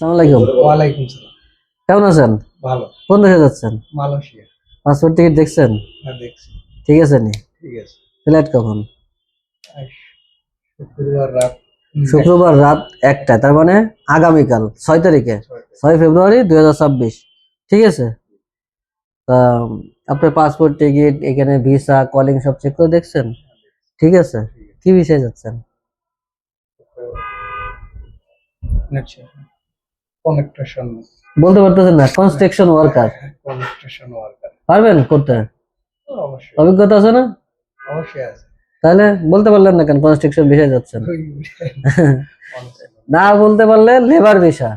আসসালামু আলাইকুম। ওয়ালাইকুম সালাম। কেমন আছেন? ভালো। কোন দেশে যাচ্ছেন? মালয়েশিয়া। পাসপোর্ট টিকিট দেখছেন? হ্যাঁ দেখছি। ঠিক আছে নি? ঠিক আছে। ফ্লাইট কখন? শুক্রবার রাত শুক্রবার রাত একটা তার মানে আগামীকাল ছয় তারিখে। ছয় ফেব্রুয়ারি দুই হাজার ছাব্বিশ। ঠিক আছে? আপনার পাসপোর্ট টিকিট এখানে ভিসা কলিং সব চেক করে দেখছেন? ঠিক আছে? কি বিষয়ে যাচ্ছেন? আচ্ছা কনেকটেশন বলতে পারতেছেন না কনস্ট্রাকশন ওয়ার্কার কনেকটেশন ওয়ার্কার পারবেন করতে? অবশ্যই। অভিজ্ঞতা আছে না? অবশ্যই আছে। তাহলে বলতে পারলেন না কেন কনস্ট্রাকশন বিষয়ে না। বলতে পারলে লেবার ভিসা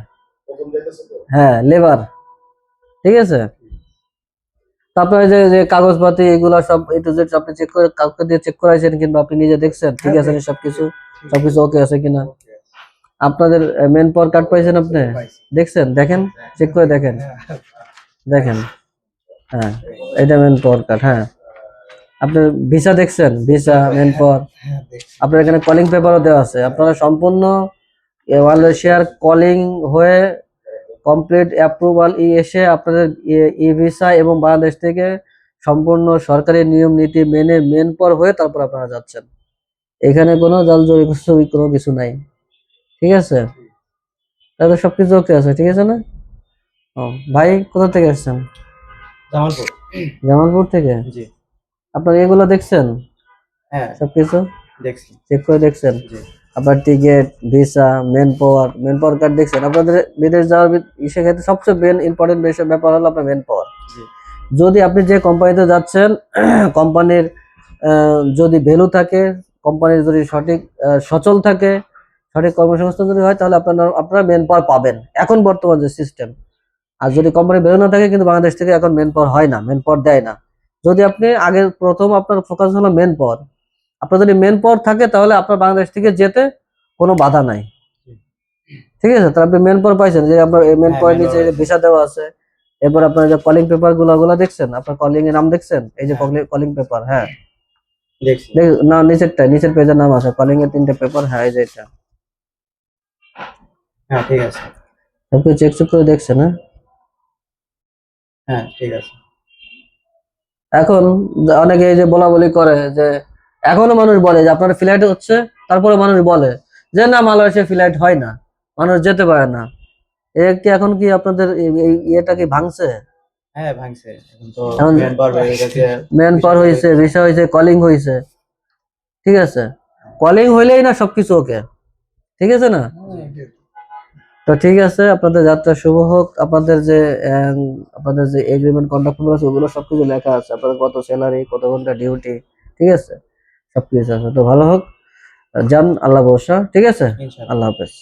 হ্যাঁ লেবার ঠিক আছে? তারপরে যে যে কাগজপাতি এগুলো সব এই টু জেড আপনি চেক করে কাউকে দিয়ে চেক করাইছেন কিংবা আপনি নিজে দেখছেন ঠিক আছে নি সবকিছু? সবকিছু ওকে আছে কিনা? আপনাদের মেন পাওয়ার কার্ড পাইছেন আপনি? দেখছেন? দেখেন? চেক করে দেখেন। দেখেন। হ্যাঁ এটা মেন পাওয়ার কার্ড হ্যাঁ। আপনি ভিসা দেখছেন? ভিসা মেন পাওয়ার আপনার এখানে কলিং পেপারও দেওয়া আছে। আপনারা সম্পূর্ণ মালয়েশিয়ার কলিং হয়ে কমপ্লিট অ্যাপ্রুভাল ই এসে আপনাদের ই ভিসা এবং বাংলাদেশ থেকে সম্পূর্ণ সরকারি নিয়ম নীতি মেনে মেন পর হয়ে তারপর আপনারা যাচ্ছেন। এখানে কোনো জলজরি কোনো কিছু নাই। ঠিক আছে? তাহলে সবকিছু ওকে আছে ঠিক আছে না? ও ভাই কোথা থেকে এসছেন জামালপুর। জামালপুর থেকে? জি। আপনার এগুলো দেখছেন? হ্যাঁ। সবকিছু? দেখছি। চেক করে দেখছেন? জি। আপনার ticket visa manpower manpower card দেখছেন? আপনাদের বিদেশ যাওয়ার বি- সেক্ষেত্রে সবচেয়ে মেন ইম্পর্টেন্ট বিষয় ব্যাপার হলো আপনার মেন পাওয়ার যদি আপনি যে কোম্পানিতে যাচ্ছেন কোম্পানির যদি ভ্যালু থাকে কোম্পানির যদি সঠিক সচল থাকে সঠিক কর্মসংস্থান যদি হয় তাহলে আপনার আপনারা মেন পাওয়ার পাবেন। এখন বর্তমান যে সিস্টেম আর যদি কোম্পানির বেরো না থাকে কিন্তু বাংলাদেশ থেকে এখন মেন পাওয়ার হয় না মেন পাওয়ার দেয় না। যদি আপনি আগে প্রথম আপনার ফোকাস হলো মেন পাওয়ার আপনার যদি মেন পাওয়ার থাকে তাহলে আপনার বাংলাদেশ থেকে যেতে কোনো বাধা নাই। ঠিক আছে? তাহলে আপনি মেন পাওয়ার পাইছেন যে আপনার মেন হ্যাঁ, পাওয়ার নিচে power ভিসা দেওয়া আছে এরপর আপনার যে কলিং পেপারগুলো ওগুলো দেখছেন? আপনার কলিং এর নাম দেখছেন? এই যে হ্যাঁ। কলিং পেপার হ্যাঁ। দেখছি। না নিচেরটা নিচের পেজের নাম আছে কলিং এর তিনটে পেপার হ্যাঁ এই যে এটা। হ্যাঁ ঠিক আছে। সবকিছু চেক চেক করে দেখছেন হ্যাঁ হ্যাঁ ঠিক আছে। এখন অনেকে এই যে বলা বলি করে যে এখনও মানুষ বলে যে আপনার ফ্লাইট হচ্ছে তারপরে মানুষ বলে যে না মালয়েশিয়া ফ্লাইট হয় না মানুষ যেতে পারে না। এ কি এখন কি আপনাদের এই- ইয়েটা কি ভাঙছে? হ্যাঁ ভাঙছে। এখন তো ম্যান পাওয়ার বেড়ে গেছে ম্যান হয়েছে ভিসা হয়েছে কলিং হয়েছে। ঠিক আছে? কলিং হইলেই না সবকিছু ওকে ঠিক আছে না? তো ঠিক আছে আপনাদের যাত্রা শুভ হোক। আপনাদের যে আপনাদের যে এগ্রিমেন্ট কন্ট্রাক্ট আছে ওগুলো সবকিছু লেখা আছে। আপনাদের কত স্যালারি কত ঘণ্টা ডিউটি ঠিক আছে? সবকিছু আছে। তো ভালো হোক। যান আল্লাহ ভরসা ঠিক আছে? আল্লাহ হাফেজ।